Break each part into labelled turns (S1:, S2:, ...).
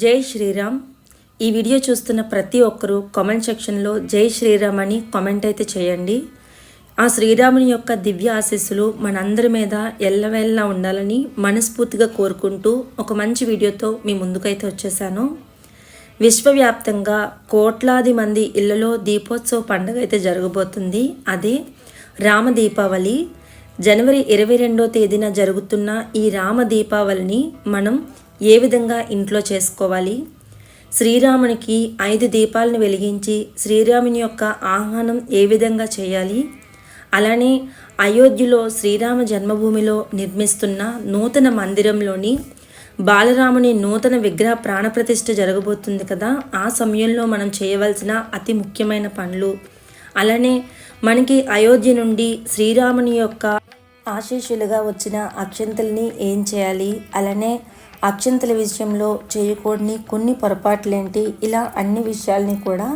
S1: జై శ్రీరామ్. ఈ వీడియో చూస్తున్న ప్రతి ఒక్కరూ కామెంట్ సెక్షన్లో జై శ్రీరామ్ అని కామెంట్ అయితే చేయండి. ఆ శ్రీరాముని యొక్క దివ్య ఆశీస్సులు మనందరి మీద ఎల్లవేళ్ళ ఉండాలని మనస్ఫూర్తిగా కోరుకుంటూ ఒక మంచి వీడియోతో మీ ముందుకైతే వచ్చేసాను. విశ్వవ్యాప్తంగా కోట్లాది మంది ఇళ్ళలో దీపోత్సవ పండుగ అయితే జరగబోతుంది. అదే రామ దీపావళి. జనవరి ఇరవై రెండో తేదీన జరుగుతున్న ఈ రామ దీపావళిని మనం ఏ విధంగా ఇంట్లో చేసుకోవాలి? శ్రీరామునికి ఐదు దీపాలను వెలిగించి శ్రీరాముని యొక్క ఆహ్వానం ఏ విధంగా చేయాలి? అలానే అయోధ్యలో శ్రీరామ జన్మభూమిలో నిర్మిస్తున్న నూతన మందిరంలోని బాలరాముని నూతన విగ్రహ ప్రాణప్రతిష్ఠ జరగబోతుంది కదా? ఆ సమయంలో మనం చేయవలసిన అతి ముఖ్యమైన పనులు. అలానే మనకి అయోధ్య నుండి శ్రీరాముని యొక్క ఆశీస్సులుగా వచ్చిన అక్షంతల్ని ఏం చేయాలి? అలానే అక్షంతల విషయంలో చేయకూడని కొన్ని పొరపాట్లేంటి? ఇలా అన్ని విషయాల్ని కూడా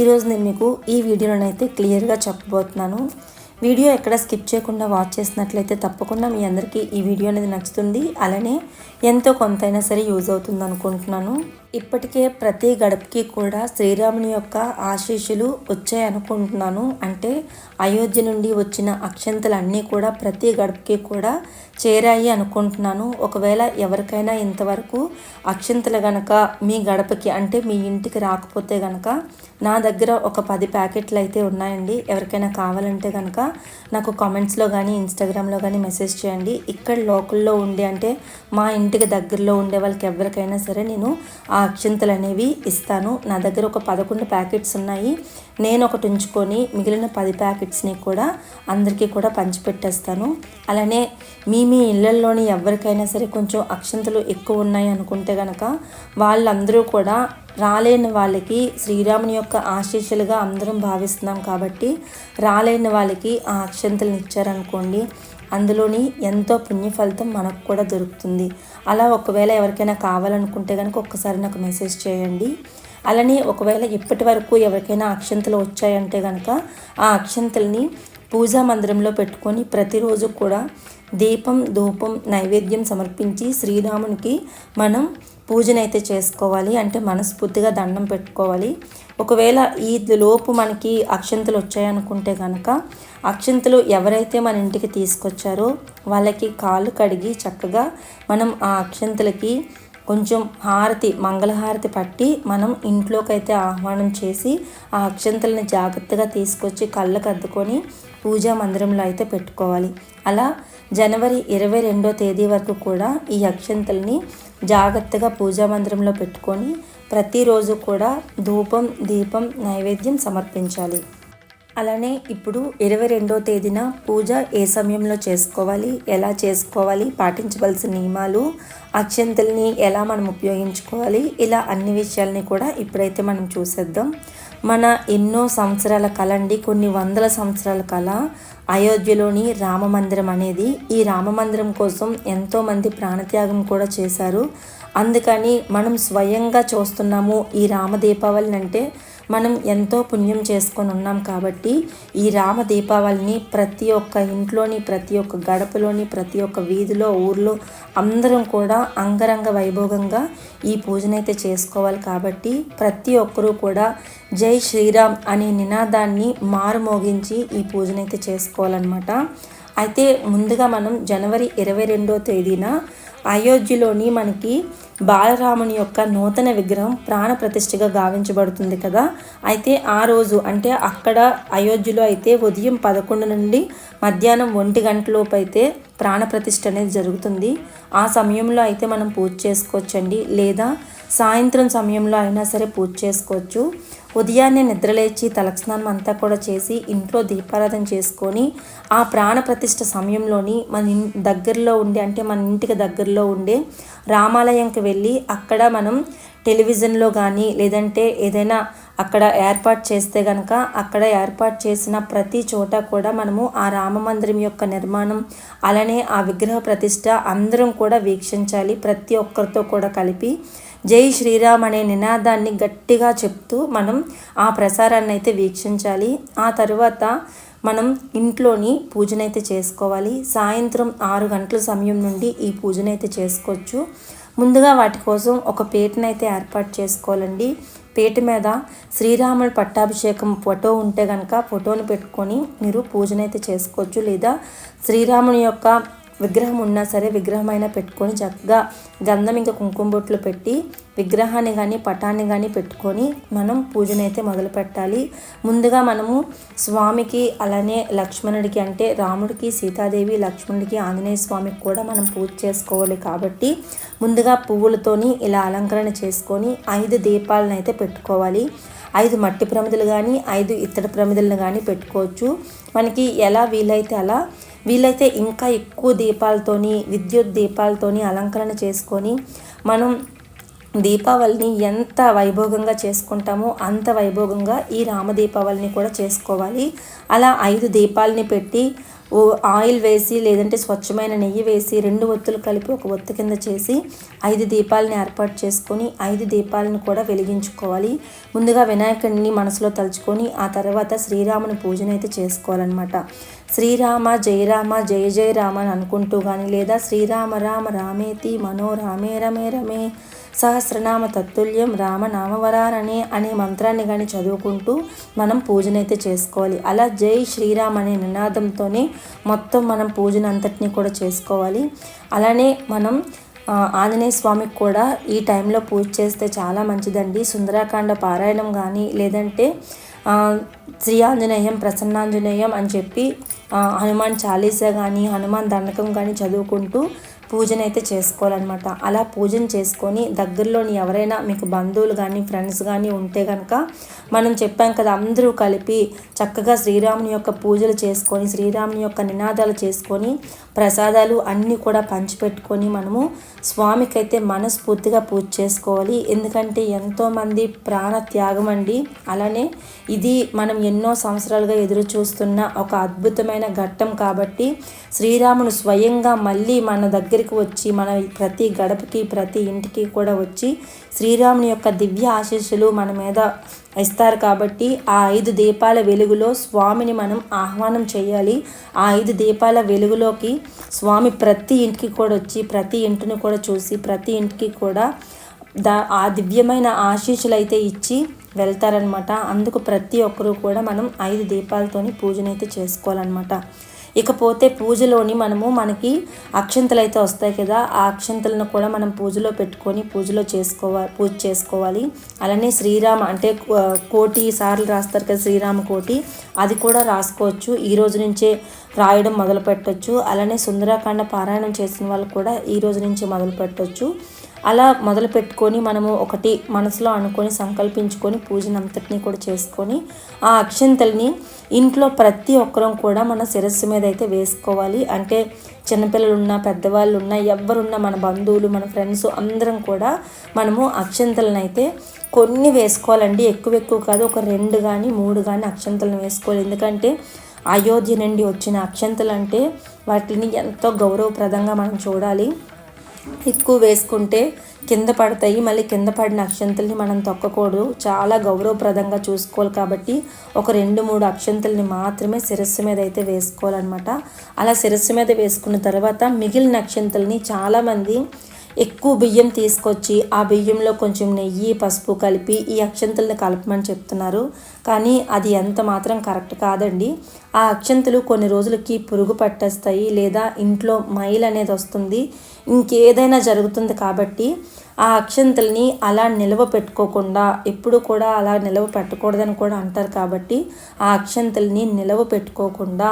S1: ఈరోజు నేను మీకు ఈ వీడియోలోనైతే క్లియర్గా చెప్పబోతున్నాను. వీడియో ఎక్కడ స్కిప్ చేయకుండా వాచ్ చేసినట్లయితే తప్పకుండా మీ అందరికీ ఈ వీడియో అనేది నచ్చుతుంది. అలానే ఎంతో కొంతైనా సరే యూజ్ అవుతుంది అనుకుంటున్నాను. ఇప్పటికే ప్రతి గడపకి కూడా శ్రీరాముని యొక్క ఆశీస్సులు వచ్చాయి అనుకుంటున్నాను. అంటే అయోధ్య నుండి వచ్చిన అక్షంతలన్నీ కూడా ప్రతి గడపకి కూడా చేరాయి అనుకుంటున్నాను. ఒకవేళ ఎవరికైనా ఇంతవరకు అక్షంతలు గనక మీ గడపకి అంటే మీ ఇంటికి రాకపోతే గనక నా దగ్గర ఒక పది ప్యాకెట్లు అయితే ఉన్నాయండి. ఎవరికైనా కావాలంటే కనుక నాకు కామెంట్స్లో కానీ ఇన్స్టాగ్రామ్లో కానీ మెసేజ్ చేయండి. ఇక్కడ లోకల్లో ఉండే అంటే మా ఇంటి ఇంటికి దగ్గరలో ఉండే వాళ్ళకి ఎవరికైనా సరే నేను ఆ అక్షంతలు అనేవి ఇస్తాను. నా దగ్గర ఒక పదకొండు ప్యాకెట్స్ ఉన్నాయి. నేను ఒకటి ఉంచుకొని మిగిలిన పది ప్యాకెట్స్ని కూడా అందరికీ కూడా పంచిపెట్టేస్తాను. అలానే మీ మీ ఇళ్ళల్లోని ఎవరికైనా సరే కొంచెం అక్షంతలు ఎక్కువ ఉన్నాయి అనుకుంటే కనుక వాళ్ళందరూ కూడా రాలేని వాళ్ళకి శ్రీరాముని యొక్క ఆశీస్సులుగా అందరం భావిస్తున్నాం కాబట్టి రాలేని వాళ్ళకి ఆ అక్షంతలను ఇచ్చారనుకోండి అందులోని ఎంతో పుణ్య ఫలితం మనకు కూడా దొరుకుతుంది. అలా ఒకవేళ ఎవరికైనా కావాలనుకుంటే కనుక ఒక్కసారి నాకు మెసేజ్ చేయండి. అలానే ఒకవేళ ఇప్పటి వరకు ఎవరికైనా అక్షంతలు వచ్చాయంటే కనుక ఆ అక్షంతల్ని పూజా మందిరంలో పెట్టుకొని ప్రతిరోజు కూడా దీపం ధూపం నైవేద్యం సమర్పించి శ్రీరామునికి మనం పూజనైతే చేసుకోవాలి. అంటే మనస్ఫూర్తిగా దండం పెట్టుకోవాలి. ఒకవేళ ఈ లోపు మనకి అక్షంతలు వచ్చాయనుకుంటే కనుక అక్షంతలు ఎవరైతే మన ఇంటికి తీసుకొచ్చారో వాళ్ళకి కాళ్ళు కడిగి చక్కగా మనం ఆ అక్షంతలకి కొంచెం హారతి మంగళహారతి పట్టి మనం ఇంట్లోకి అయితే ఆహ్వానం చేసి ఆ అక్షంతలను జాగ్రత్తగా తీసుకొచ్చి కళ్ళకు అద్దుకొని పూజా మందిరంలో అయితే పెట్టుకోవాలి. అలా జనవరి ఇరవై రెండో తేదీ వరకు కూడా ఈ అక్షంతల్ని జాగ్రత్తగా పూజా మందిరంలో పెట్టుకొని ప్రతిరోజు కూడా ధూపం దీపం నైవేద్యం సమర్పించాలి. అలానే ఇప్పుడు ఇరవై రెండో తేదీన పూజ ఏ సమయంలో చేసుకోవాలి ఎలా చేసుకోవాలి పాటించవలసిన నియమాలు అక్షంతల్ని ఎలా మనం ఉపయోగించుకోవాలి ఇలా అన్ని విషయాల్ని కూడా ఇప్పుడైతే మనం చూసేద్దాం. మన ఎన్నో సంవత్సరాల కళ అండి కొన్ని వందల సంవత్సరాల కళ. అయోధ్యలోని రామ మందిరం అనేది ఈ రామ మందిరం కోసం ఎంతోమంది ప్రాణత్యాగం కూడా చేశారు. అందుకని మనం స్వయంగా చూస్తున్నాము ఈ రామ దీపావళిని అంటే మనం ఎంతో పుణ్యం చేసుకొని ఉన్నాం కాబట్టి ఈ రామ దీపావళిని ప్రతి ఒక్క ఇంట్లోని ప్రతి ఒక్క గడపలోని ప్రతి ఒక్క వీధిలో ఊర్లో అందరం కూడా అంగరంగ వైభోగంగా ఈ పూజనైతే చేసుకోవాలి కాబట్టి ప్రతి ఒక్కరూ కూడా జై శ్రీరామ్ అనే నినాదాన్ని మారుమోగించి ఈ పూజనైతే చేసుకోవాలన్నమాట. అయితే ముందుగా మనం జనవరి ఇరవై రెండో తేదీన అయోధ్యలోని మనకి బాలరాముని యొక్క నూతన విగ్రహం ప్రాణ ప్రతిష్ఠగా గావించబడుతుంది కదా. అయితే ఆ రోజు అంటే అక్కడ అయోధ్యలో అయితే ఉదయం పదకొండు నుండి మధ్యాహ్నం ఒంటి గంటలోపు అయితే ప్రాణ ప్రతిష్ఠ అనేది జరుగుతుంది. ఆ సమయంలో అయితే మనం పూజ చేసుకోవచ్చండి. లేదా సాయంత్రం సమయంలో అయినా సరే పూజ చేసుకోవచ్చు. ఉదయాన్నే నిద్రలేచి తలస్నానం అంతా కూడా చేసి ఇంట్లో దీపారాధన చేసుకొని ఆ ప్రాణప్రతిష్ఠ సమయంలోని మన దగ్గరలో ఉండే అంటే మన ఇంటికి దగ్గరలో ఉండే రామాలయంకి వెళ్ళి అక్కడ మనం టెలివిజన్లో కానీ లేదంటే ఏదైనా అక్కడ ఏర్పాటు చేస్తే కనుక అక్కడ ఏర్పాటు చేసిన ప్రతి చోట కూడా మనము ఆ రామ మందిరం యొక్క నిర్మాణం అలానే ఆ విగ్రహ ప్రతిష్ట అందరం కూడా వీక్షించాలి. ప్రతి ఒక్కరితో కూడా కలిపి జై శ్రీరామ్ అనే నినాదాన్ని గట్టిగా చెప్తూ మనం ఆ ప్రసారాన్ని అయితే వీక్షించాలి. ఆ తర్వాత మనం ఇంట్లోని పూజనైతే చేసుకోవాలి. సాయంత్రం ఆరు గంటల సమయం నుండి ఈ పూజనైతే చేసుకోవచ్చు. ముందుగా వాటి కోసం ఒక పేటనైతే ఏర్పాటు చేసుకోవాలండి. పేట మీద శ్రీరాముడు పట్టాభిషేకం ఫోటో ఉంటే కనుక ఫోటోని పెట్టుకొని మీరు పూజనైతే చేసుకోవచ్చు. లేదా శ్రీరాముని యొక్క విగ్రహం ఉన్నా సరే విగ్రహం అయినా పెట్టుకొని చక్కగా గంధం ఇంకా కుంకుమ బొట్లు పెట్టి విగ్రహాన్ని కానీ పటాన్ని కానీ పెట్టుకొని మనం పూజనైతే మొదలు పెట్టాలి. ముందుగా మనము స్వామికి అలానే లక్ష్మణుడికి అంటే రాముడికి సీతాదేవి లక్ష్మణుడికి ఆంజనేయ స్వామికి కూడా మనం పూజ చేసుకోవాలి కాబట్టి ముందుగా పువ్వులతోని ఇలా అలంకరణ చేసుకొని ఐదు దీపాలను అయితే పెట్టుకోవాలి. ఐదు మట్టి ప్రమిదలు కానీ ఐదు ఇత్తడి ప్రమిదలను కానీ పెట్టుకోవచ్చు. మనకి ఎలా వీలైతే అలా వీలైతే ఇంకా ఎక్కువ దీపాలతోని విద్యుత్ దీపాలతోని అలంకరణ చేసుకొని మనం దీపావళిని ఎంత వైభోగంగా చేసుకుంటామో అంత వైభోగంగా ఈ రామ దీపావళిని కూడా చేసుకోవాలి. అలా ఐదు దీపాలని పెట్టి ఆయిల్ వేసి లేదంటే స్వచ్ఛమైన నెయ్యి వేసి రెండు ఒత్తులు కలిపి ఒక ఒత్తు కింద చేసి ఐదు దీపాలని ఏర్పాటు చేసుకొని ఐదు దీపాలను కూడా వెలిగించుకోవాలి. ముందుగా వినాయకుడిని మనసులో తలుచుకొని ఆ తర్వాత శ్రీరాముని పూజనైతే చేసుకోవాలన్నమాట. శ్రీరామ జయరామ జయ జయ రామ అని అనుకుంటూ కానీ లేదా శ్రీరామ రామ రామేతి మనో రామే రమే రమే సహస్రనామ తత్తుల్యం రామనామవరారని అనే మంత్రాన్ని కానీ చదువుకుంటూ మనం పూజనైతే చేసుకోవాలి. అలా జై శ్రీరామ్ అనే నినాదంతోనే మొత్తం మనం పూజనంతటినీ కూడా చేసుకోవాలి. అలానే మనం ఆంజనేయ స్వామికి కూడా ఈ టైంలో పూజ చేస్తే చాలా మంచిదండి. సుందరాకాండ పారాయణం కానీ లేదంటే శ్రీ ఆంజనేయం ప్రసన్నాంజనేయం అని చెప్పి హనుమాన్ చాలీసా కానీ హనుమాన్ దండకం కానీ చదువుకుంటూ పూజనైతే చేసుకోవాలన్నమాట. అలా పూజన చేసుకొని దగ్గరలోని ఎవరైనా మీకు బంధువులు కానీ ఫ్రెండ్స్ కానీ ఉంటే కనుక మనం చెప్పాం కదా అందరూ కలిపి చక్కగా శ్రీరాముని యొక్క పూజలు చేసుకొని శ్రీరాముని యొక్క నినాదాలు చేసుకొని ప్రసాదాలు అన్నీ కూడా పంచిపెట్టుకొని మనము స్వామికైతే మనస్ఫూర్తిగా పూజ చేసుకోవాలి. ఎందుకంటే ఎంతోమంది ప్రాణ త్యాగం అండి. అలానే ఇది మనం ఎన్నో సంవత్సరాలుగా ఎదురు చూస్తున్న ఒక అద్భుతమైన ఘట్టం కాబట్టి శ్రీరాముని స్వయంగా మళ్ళీ మన దగ్గర దగ్గరికి వచ్చి మన ప్రతి గడపకి ప్రతి ఇంటికి కూడా వచ్చి శ్రీరాముని యొక్క దివ్య ఆశీస్సులు మన మీద ఇస్తారు కాబట్టి ఆ ఐదు దీపాల వెలుగులో స్వామిని మనం ఆహ్వానం చేయాలి. ఆ ఐదు దీపాల వెలుగులోకి స్వామి ప్రతి ఇంటికి కూడా వచ్చి ప్రతి ఇంటిని కూడా చూసి ప్రతి ఇంటికి కూడా దా ఆ దివ్యమైన ఆశీస్సులు అయితే ఇచ్చి వెళ్తారనమాట అందుకు ప్రతి ఒక్కరూ కూడా మనం ఐదు దీపాలతోని పూజనైతే చేసుకోవాలన్నమాట. ఇకపోతే పూజలోని మనము మనకి అక్షంతలు అయితే వస్తాయి కదా ఆ అక్షంతలను కూడా మనం పూజలో పెట్టుకొని పూజలో చేసుకోవాలి పూజ చేసుకోవాలి. అలానే శ్రీరామ అంటే కోటి సార్లు రాస్తారు కదా శ్రీరామ కోటి అది కూడా రాసుకోవచ్చు. ఈ రోజు నుంచే రాయడం మొదలు పెట్టవచ్చు అలానే సుందరాకాండ పారాయణం చేసిన వాళ్ళు కూడా ఈ రోజు నుంచి మొదలు పెట్టవచ్చు అలా మొదలు పెట్టుకొని మనము ఒకటి మనసులో అనుకొని సంకల్పించుకొని పూజనంతటినీ కూడా చేసుకొని ఆ అక్షంతల్ని ఇంట్లో ప్రతి ఒక్కరం కూడా మన శిరస్సు మీద అయితే వేసుకోవాలి. అంటే చిన్నపిల్లలు ఉన్న పెద్దవాళ్ళు ఉన్న ఎవరున్నా మన బంధువులు మన ఫ్రెండ్స్ అందరం కూడా మనము అక్షంతలను అయితే కొన్ని వేసుకోవాలండి. ఎక్కువ ఎక్కువ కాదు ఒక రెండు కానీ మూడు కానీ అక్షంతలను వేసుకోవాలి. ఎందుకంటే అయోధ్య నుండి వచ్చిన అక్షంతలు అంటే వాటిని ఎంతో గౌరవప్రదంగా మనం చూడాలి. ఎక్కువ వేసుకుంటే కింద పడతాయి మళ్ళీ కింద పడిన అక్షంతల్ని మనం తొక్కకూడదు. చాలా గౌరవప్రదంగా చూసుకోవాలి కాబట్టి ఒక రెండు మూడు అక్షంతల్ని మాత్రమే శిరస్సు మీద అయితే వేసుకోవాలన్నమాట. అలా శిరస్సు మీద వేసుకున్న తర్వాత మిగిలిన అక్షంతల్ని చాలామంది ఎక్కువ బియ్యం తీసుకొచ్చి ఆ బియ్యంలో కొంచెం నెయ్యి పసుపు కలిపి ఈ అక్షంతలను కలపమని చెప్తున్నారు. కానీ అది ఎంత మాత్రం కరెక్ట్ కాదండి. ఆ అక్షంతలు కొన్ని రోజులకి పురుగు పట్టేస్తాయి లేదా ఇంట్లో మైల్ అనేది వస్తుంది. ఇంకేదైనా జరుగుతుంది కాబట్టి ఆ అక్షంతల్ని అలా నిల్వ పెట్టుకోకుండా ఎప్పుడు కూడా అలా నిల్వ పెట్టకూడదని కూడా అంటారు కాబట్టి ఆ అక్షంతల్ని నిల్వ పెట్టుకోకుండా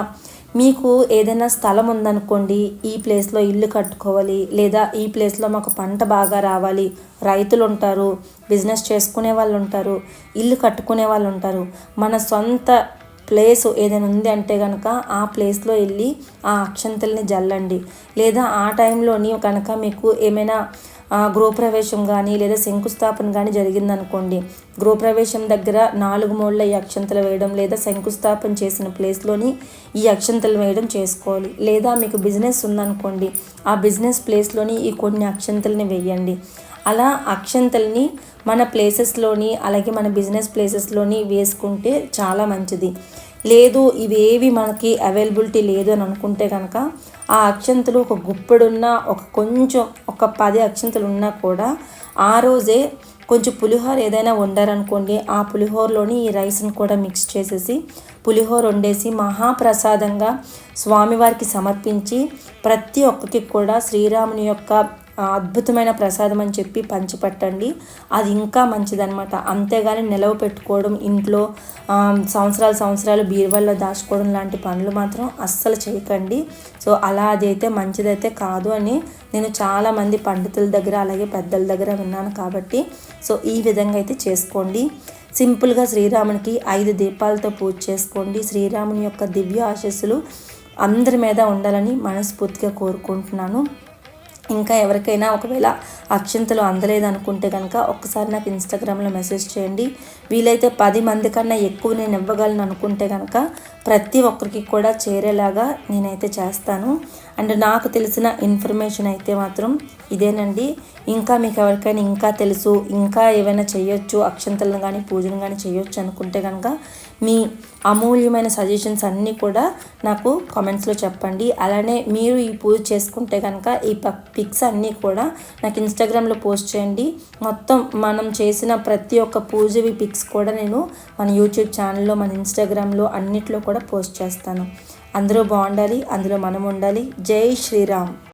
S1: మీకు ఏదైనా స్థలం ఉందనుకోండి ఈ ప్లేస్లో ఇల్లు కట్టుకోవాలి లేదా ఈ ప్లేస్లో మాకు పంట బాగా రావాలి రైతులు ఉంటారు బిజినెస్ చేసుకునే వాళ్ళు ఉంటారు ఇల్లు కట్టుకునే వాళ్ళు ఉంటారు మన సొంత ప్లేస్ ఏదైనా ఉంది అంటే కనుక ఆ ప్లేస్లో వెళ్ళి ఆ అక్షంతల్ని జల్లండి. లేదా ఆ టైంలోని కనుక మీకు ఏమైనా గృహప్రవేశం కానీ లేదా శంకుస్థాపన కానీ జరిగిందనుకోండి. గృహప్రవేశం దగ్గర నాలుగు మూళ్ళ ఈ అక్షంతలు వేయడం లేదా శంకుస్థాపన చేసిన ప్లేస్లోని ఈ అక్షంతలు వేయడం చేసుకోవాలి. లేదా మీకు బిజినెస్ ఉందనుకోండి ఆ బిజినెస్ ప్లేస్లోని ఈ కొన్ని అక్షంతల్ని వేయండి. అలా అక్షంతల్ని మన ప్లేసెస్లోని అలాగే మన బిజినెస్ ప్లేసెస్లోని వేసుకుంటే చాలా మంచిది. లేదు ఇవేవి మనకి అవైలబిలిటీ లేదు అని అనుకుంటే కనుక ఆ అక్షంతలు ఒక గుప్పెడున్నా ఒక కొంచెం ఒక పది అక్షంతలు ఉన్నా కూడా ఆ రోజే కొంచెం పులిహోర ఏదైనా వండారనుకోండి ఆ పులిహోరలోని ఈ రైస్ని కూడా మిక్స్ చేసేసి పులిహోర వండేసి మహాప్రసాదంగా స్వామివారికి సమర్పించి ప్రతి ఒక్కరికి కూడా శ్రీరాముని యొక్క అద్భుతమైన ప్రసాదం అని చెప్పి పంచిపెట్టండి. అది ఇంకా మంచిదనమాట అంతేగాని నిలవ పెట్టుకోవడం ఇంట్లో సంవత్సరాలు సంవత్సరాలు బీరువాల్లో దాచుకోవడం లాంటి పనులు మాత్రం అస్సలు చేయకండి. సో అలా అదైతే మంచిదైతే కాదు అని నేను చాలామంది పండితుల దగ్గర అలాగే పెద్దల దగ్గర విన్నాను కాబట్టి. సో ఈ విధంగా అయితే చేసుకోండి. సింపుల్గా శ్రీరామునికి ఐదు దీపాలతో పూజ చేసుకోండి. శ్రీరాముని యొక్క దివ్య ఆశస్సులు అందరి మీద ఉండాలని మనస్ఫూర్తిగా కోరుకుంటున్నాను. ఇంకా ఎవరికైనా ఒకవేళ అక్షంతలు అందలేదు అనుకుంటే కనుక ఒక్కసారి నాకు ఇన్స్టాగ్రామ్లో మెసేజ్ చేయండి. వీలైతే పది మంది కన్నా ఎక్కువ నేను ఇవ్వగలను అనుకుంటే కనుక ప్రతి ఒక్కరికి కూడా చేరేలాగా నేనైతే చేస్తాను. అండ్ నాకు తెలిసిన ఇన్ఫర్మేషన్ అయితే మాత్రం ఇదేనండి. ఇంకా మీకు ఎవరికైనా ఇంకా తెలుసు ఇంకా ఏమైనా చేయొచ్చు అక్షంతలను కానీ పూజను కానీ చేయొచ్చు అనుకుంటే కనుక మీ అమూల్యమైన సజెషన్స్ అన్నీ కూడా నాకు కామెంట్స్లో చెప్పండి. అలానే మీరు ఈ పూజ చేసుకుంటే కనుక ఈ పిక్స్ అన్నీ కూడా నాకు ఇన్స్టాగ్రామ్లో పోస్ట్ చేయండి. మొత్తం మనం చేసిన ప్రతి ఒక్క పూజవి పిక్స్ కూడా నేను మన యూట్యూబ్ ఛానల్లో మన ఇన్స్టాగ్రామ్లో అన్నిట్లో కూడా పోస్ట్ చేస్తాను. అందరూ బాగుండాలి అందులో మనం ఉండాలి. జై శ్రీరామ్.